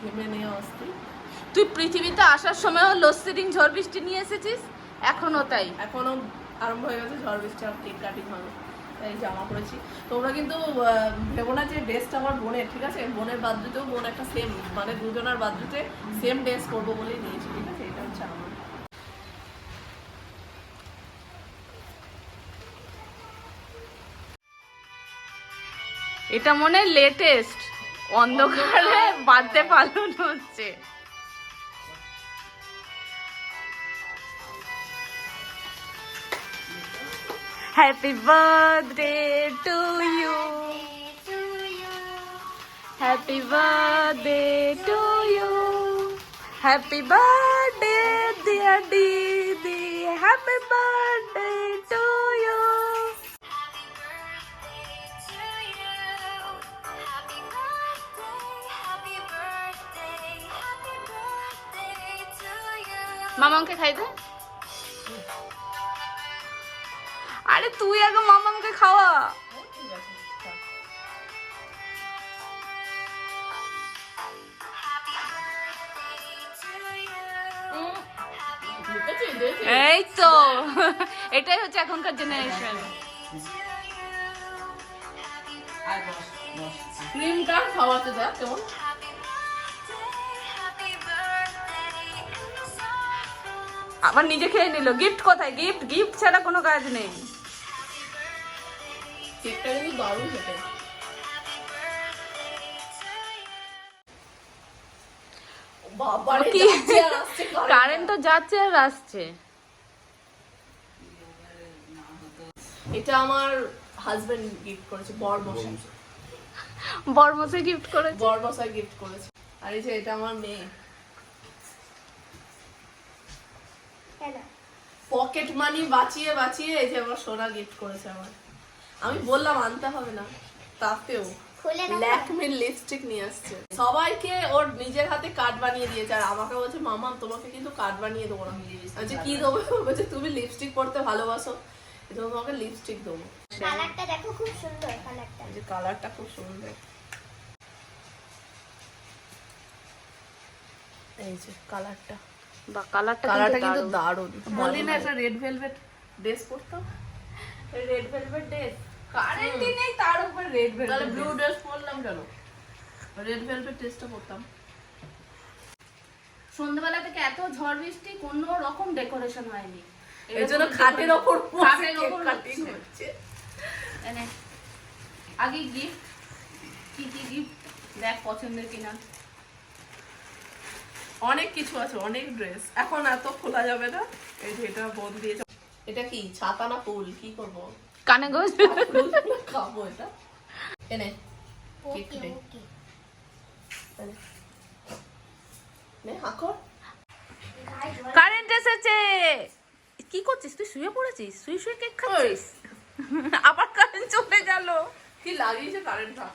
ঘেমে নিয়ে আসতি তুই পৃথিবীতে আসার সময়ও লোডশেডিং ঝড় বৃষ্টি নিয়ে এসেছিস? এখনও তাই? এখনও আরম্ভ হয়ে গেছে ঝড় বৃষ্টি আর কেক কাটিং হবে। তাই জামা পরেছি। তোমরা কিন্তু ভেবো না যে ড্রেসটা আমার বোনের ঠিক আছে? বোনের বাদ্যুতেও বোন একটা সেম মানে দুজনের বাদ্যুতে সেম ড্রেস করব বলেই নিয়েছি ঠিক আছে? এটা হচ্ছে আমার। এটা মনে লেটেস্ট অন্ধকারে বার্থডে পালন হচ্ছে। Happy birthday to you happy birthday to you happy birthday dear দিদি হ্যাপি বার্থডে মামামকে খাই দে আরে তুই আগে মামামকে খাওয়া। এই তো এটাই হচ্ছে এখনকার জেনারেশন ক্রিমটা খাওয়াতে যা কেমন? আবার নিজে খেয়ে নিল। গিফট কোথায়? গিফট গিফট ছাড়া কোনো কাজ নেই। কারেন্ট তো যাচ্ছে আর আসছে এটা আমার হাজবেন্ড গিফট করেছে বর মশাই বর্মসে গিফট করেছে? বর মশাই গিফট করেছে। আর এই যে এটা আমার মেয়ে। পকেট মানি বাঁচিয়ে বাঁচিয়ে এই যে আমার সোনা গিফট করেছে আমার। আমি বললাম আনতে হবে না। তাতেও ল্যাকমির লিপস্টিক নিয়ে আসছে। সবাইকে ওর নিজের হাতে কার্ড বানিয়ে দিয়েছে। আর আমাকে বলছে মামা তোমাকে কিন্তু কার্ড বানিয়ে দেবো না। আচ্ছা কি দেবো? বলছে তুমি লিপস্টিক পরতে ভালোবাসো। তোমাকে লিপস্টিক দেবো। কালারটা দেখো খুব সুন্দর কালারটা যে কালারটা খুব সুন্দর। এই যে কালারটা বা কালারটা কালারটা কিন্তু দারুণ। বললি না একটা রেড ভেলভেট ড্রেস পরতাম। রেড ভেলভেট ড্রেস কারেন্টই নেই তার উপর রেড তাহলে ব্লু ড্রেস পরলাম কেন? রেড ভেলভেট ড্রেসটা পরতাম। সন্ধ্যাবেলা থেকে এত ঝড় বৃষ্টি কোনো রকম ডেকোরেশন হয়নি। এই জন্য খাটের ওপর খাটের ওপর কাটিং হচ্ছে। হচ্ছে আগে গিফট কি কি গিফট দেখ পছন্দের কিনা। অনেক কিছু আছে অনেক ড্রেস এখন এত খোলা যাবে না। এই যে এটা বোন দিয়েছে। এটা কি ছাতা না ফুল? কি করব? কানে গোজ। খাব এটা। এনে কারেন্ট এসেছে। কি করছিস? তুই শুয়ে পড়েছিস? শুয়ে শুয়ে কেক খাচ্ছিস? আবার কারেন্ট চলে গেল। কি লাগিয়েছে কারেন্টটা?